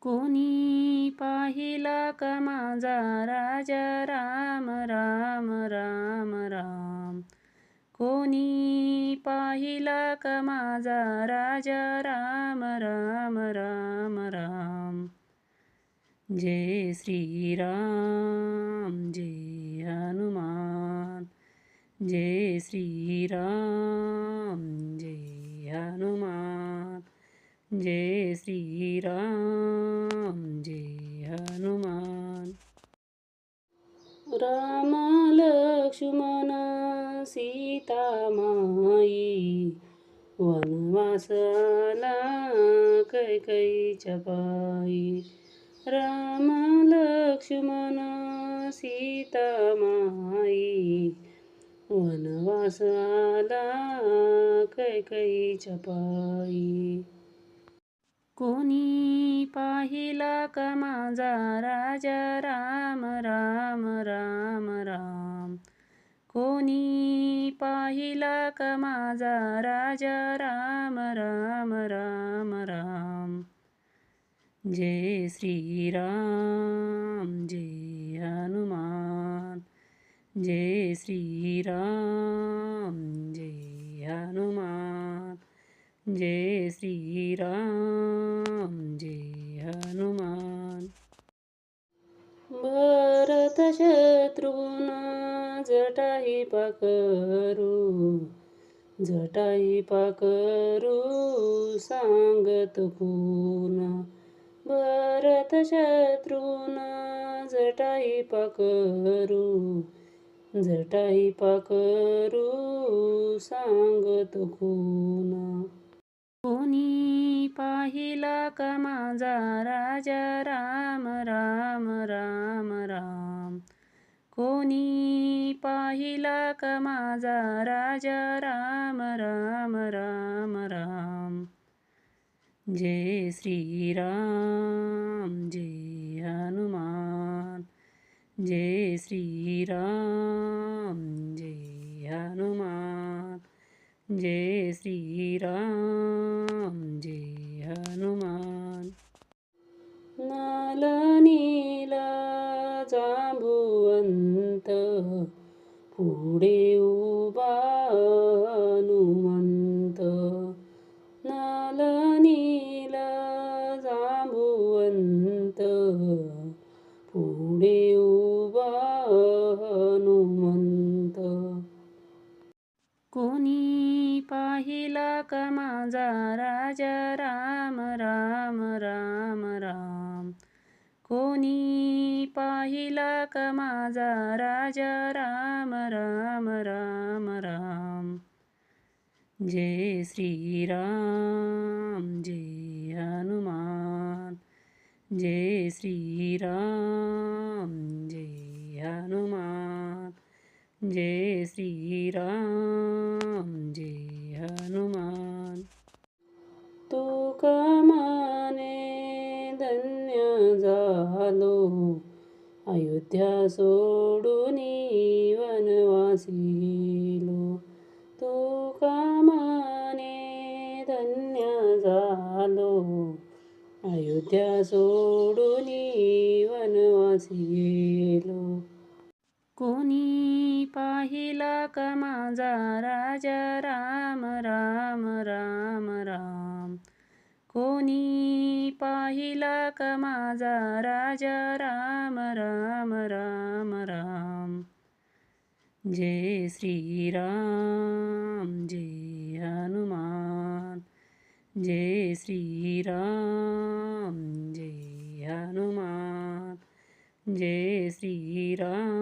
कोणी पाहिला का माझा राजा? राम राम राम राम. कोणी पाहिला का माझा राजा? राम राम राम राम. जय श्रीराम जय हनुमान. जय श्रीराम जय हनुमान. जय श्रीराम जय हनुमान। राम लक्ष्मण सीता माई वनवासाला कैकईच्या पायी राम लक्ष्मण सीता माई वनवासाला कैकईच्या पायी कोणी पाहिला का माझा राजा? राम राम राम राम. कोणी पाहिला का माझा राजा? राम राम राम राम. जय श्रीराम जय हनुमान. जय श्रीराम जय हनुमान. जय श्रीराम जय हनुमान। भरत शत्रुघ्न जटाई पाकरू जटाई पाकरू सांगत पुन्हा भरत शत्रुन जटाई पाकरू जटाई पाकरू सांगत खून कोणी पाहिला का माझा राजा? राम राम राम राम. कोणी पाहिला का माझा राजा? राम राम राम राम. जय श्रीराम जय हनुमान. जय श्रीराम जय हनुमान. जय श्रीराम जय हनुमान। नाल नीला जांबुवंत पुढे उभा हनुमंत। नाल कोणी पाहिला का माझा राजा? राम राम राम राम. कोणी पाहिला का माझा राजा? राम राम राम राम. जय श्रीराम जय हनुमान. जय श्रीराम जय हनुमान. जय श्री अयोध्या सोडून वनवासीलो तो कामाने धन्य झालो. अयोध्या सोडून वनवासी गेलो कोणी पाहिला का माझा राजा? राम राम राम राम. कोणी पाहिला का माझा राजा राम राम राम राम. जय श्रीराम, जय हनुमान. जय श्रीराम, जय हनुमान. जय श्रीराम